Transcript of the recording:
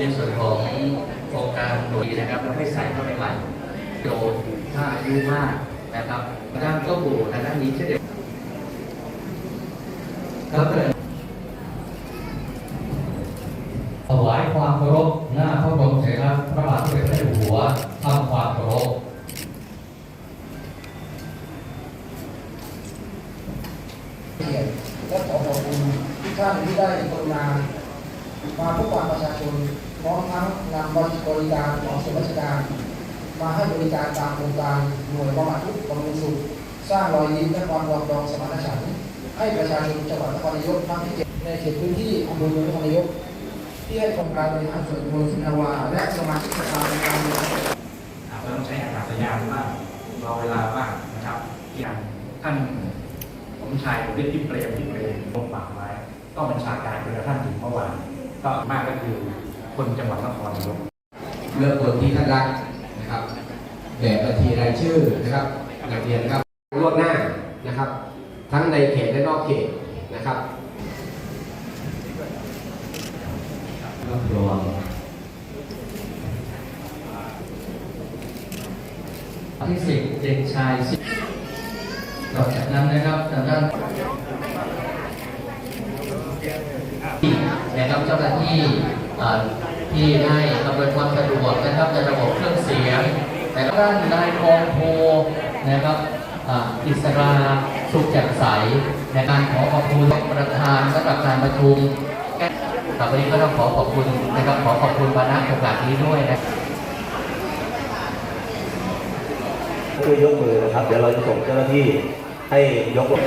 ในส่วนของโครงการโดยนะครับเราให้ใส่เข้าไปใหม่โดยถ้าอายุมากนะครับด้านก็บูทางด้านนี้เช่นเดียวก็เกิดถวายความเคารพหน้าพระบรมฉายาพระบาทสมเด็จพระเจ้าอยู่หัวทำความเคารพและขอขอบคุณทุกท่านที่ได้กรุณา มาพบปะประชาชนพร้อมทั้งนำบริการของส่วนราชการ มาให้บริการตามโครงการหน่วยบำบัดทุกข์บำรุงสุข สร้างรอยยิ้มและความรองรองสมานฉันท์ให้ประชาชนจังหวัดนครนายกทั้งที่เจ็ดในเขตพื้นที่อำเภอเมืองนครนายกที่ให้โครงการบริหารส่วนตำบลสุนาวา และสมาชิกสภาองค์การบริหารอาจจะต้องใช้อากาศยานบ้างรอเวลาบ้างนะครับอย่างท่านผมชายผมเรียกที่เปรมที่เปรมลงปากไม้ก็บัญชาการเป็นท่านถึงเมื่อวาน ก็มากก็คือคนจังหวัดนครนายกเลือกคนที่ท่านรักนะครับแบบบัญชีรายชื่อนะครับนักเรียนนะครับล่วงหน้านะครับ ทั้งในเขตและนอกเขตนะครับรับรองที่สิบเด็กชายสิบต่อจากนั้นนะครับทางด้าน นะครับเจ้าหน้าที่ที่ได้อำนวยความสะดวกนะครับในระบบเครื่องเสียงแต่ด้านนายกองโทนะครับอิสราสุขแจ่มใสในการขอขอบคุณประธานสำหรับการประชุมต่อไปนี้ก็ต้องขอขอบคุณนะครับขอขอบคุณมาณโอกาสนี้ด้วยนะช่วยยกมือนะครับ เดี๋ยวเราจะส่งเจ้าหน้าที่ให้ยกมือ